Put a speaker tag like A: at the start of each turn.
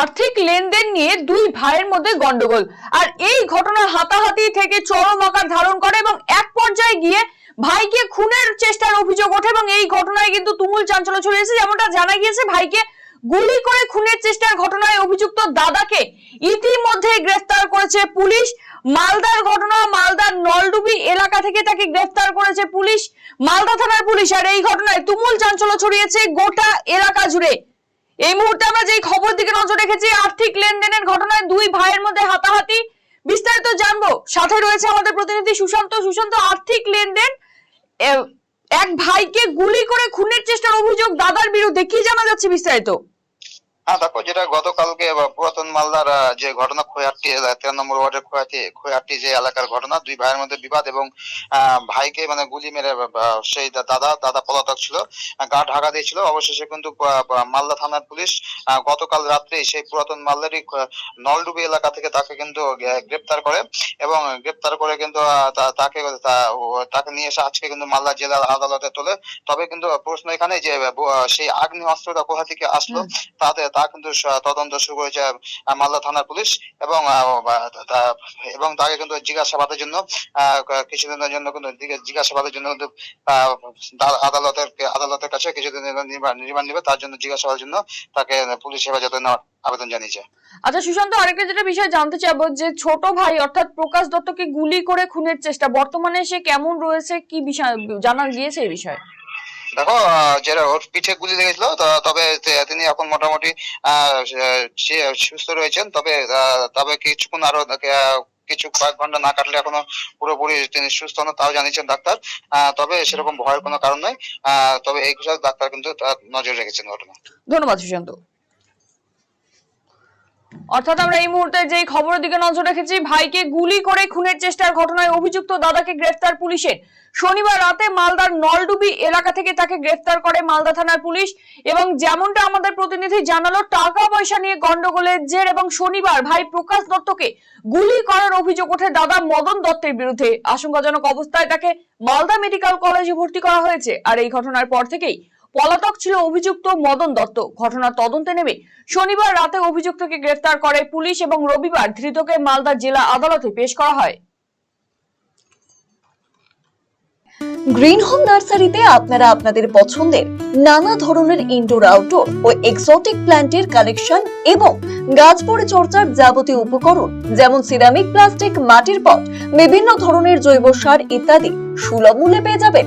A: আর্থিক লেনদেন নিয়ে দুই ভাইয়ের মধ্যে গন্ডগোল। আর এই ঘটনা হাতাহাতি থেকে চরম আকার ধারণ করে এবং এক পর্যায়ে গিয়ে ভাইকে খুনের চেষ্টার অভিযোগ ওঠে এবং এই ঘটনায় কিন্তু তুমুল চাঞ্চল্য ছড়িয়েছে যেমনটা জানা গিয়েছে, ভাইকে গুলি করে খুনের চেষ্টার ঘটনায় অভিযুক্ত দাদাকে ইতিমধ্যে গ্রেফতার করেছে পুলিশ। মালদার ঘটনা, মালদার নলডুবি এলাকা থেকে তাকে গ্রেফতার করেছে পুলিশ। মালদা থানার পুলিশ। আর এই ঘটনায় তুমুল চাঞ্চল্য ছড়িয়েছে গোটা এলাকা জুড়ে। এই মুহূর্তে আমরা যেই খবর দিকে নজর রেখেছি, আর্থিক লেনদেনের ঘটনায় দুই ভাইয়ের মধ্যে হাতাহাতি। বিস্তারিত জানব। সাথে রয়েছে আমাদের প্রতিনিধি সুশান্ত। সুশান্ত, আর্থিক লেনদেন এক ভাইকে গুলি করে খুনের চেষ্টার অভিযোগ দাদার বিরুদ্ধে। কি জানা যাচ্ছে বিস্তারিত?
B: হ্যাঁ দেখো, যেটা গতকালকে বা পুরাতন মালদার যে ঘটনা খোয়ারটি তেরো নম্বর ওয়ার্ডের খোয়ারটি খোয়ারটি যে এলাকার ঘটনা দুই ভাইয়ের মধ্যে বিবাদ এবং ভাইকে মানে গুলি মেরে সেই দাদা দাদা পলাতক ছিল গা ঢাকা দিয়েছিল। অবশেষে কিন্তু মালদা থানার পুলিশ গতকাল রাত্রে সেই পুরাতন মালদারই নলডুবি এলাকা থেকে তাকে কিন্তু গ্রেপ্তার করে এবং গ্রেপ্তার করে কিন্তু তাকে তাকে নিয়ে এসে আজকে কিন্তু মালদা জেলার আদালতে তোলে। তবে কিন্তু প্রশ্ন এখানে যে সেই আগ্নেয় অস্ত্রটা কোথা থেকে আসলো তাতে তা কিন্তু তদন্ত শুরু আহ, মালদা থানার পুলিশ এবং এবং তাকে কিন্তু জিজ্ঞাসাবাদের জন্য কিছুদিনের জন্য কিন্তু জিজ্ঞাসাবাদের জন্য কিন্তু আদালতের আদালতের কাছে কিছুদিন রিমান্ড নেবে, তার জন্য জিজ্ঞাসাবাদের জন্য তাকে পুলিশ হেফাজতে নেওয়ার আবেদন জানিয়েছে।
A: আচ্ছা সুশান্ত, আরেকটা যেটা বিষয় জানতে চাইব যে, ছোট ভাই অর্থাৎ প্রকাশ দত্তকে গুলি করে খুনের চেষ্টা, বর্তমানে সে কেমন রয়েছে, কি বিষয়, জানা গিয়েছে এই বিষয়ে?
B: দেখো যেটা ওর পিঠে গুলি লেগেছিল তবে তিনি এখন মোটামুটি সুস্থ রয়েছেন। তবে তবে কিছুক্ষণ আরও কিছু কয়েক ঘণ্টা না কাটলে এখনও পুরোপুরি তিনি সুস্থ না তাও জানিয়েছেন ডাক্তার। তবে সেরকম ভয়ের কোনো কারণ নয় তবে এই বিষয়ে ডাক্তার কিন্তু নজর রেখেছেন ঘটনা।
A: ধন্যবাদ সুশান্ত। অর্থাৎ আমরা এই মুহূর্তে যে খবরের দিকে নজর রেখেছি, ভাইকে গুলি করে খুনের চেষ্টার ঘটনায় অভিযুক্ত দাদাকে গ্রেফতার পুলিশের। শনিবার রাতে মালদার নলডুবি এলাকা থেকে তাকে গ্রেফতার করে মালদা থানার পুলিশ এবং যেমনটা আমাদের প্রতিনিধি জানালো টাকা পয়সা নিয়ে গন্ডগোলের জের এবং শনিবার ভাই প্রকাশ দত্তকে গুলি করার অভিযোগ ওঠে দাদা মদন দত্তের বিরুদ্ধে। আশঙ্কাজনক অবস্থায় তাকে মালদা মেডিকেল কলেজে ভর্তি করা হয়েছে। আর এই ঘটনার পর থেকেই পলাতক ছিল অভিযুক্ত মদন দত্ত। ঘটনার তদন্তে নেমে শনিবার রাতে অভিযুক্তকে গ্রেফতার করে পুলিশ এবং রবিবার ধৃতকে মালদা জেলা আদালতে পেশ করা হয়।
C: গ্রিন হোম নার্সারিতে আপনারা আপনাদের পছন্দের নানা ধরনের ইনডোর আউটডোর ও এক্সোটিক প্ল্যান্টের কালেকশন এবং গাছ পরিচর্যার যাবতীয় উপকরণ, যেমন সিরামিক প্লাস্টিক মাটির পট বিভিন্ন ধরনের জৈব সার ইত্যাদি সুলভ মূল্যে পেয়ে যাবেন।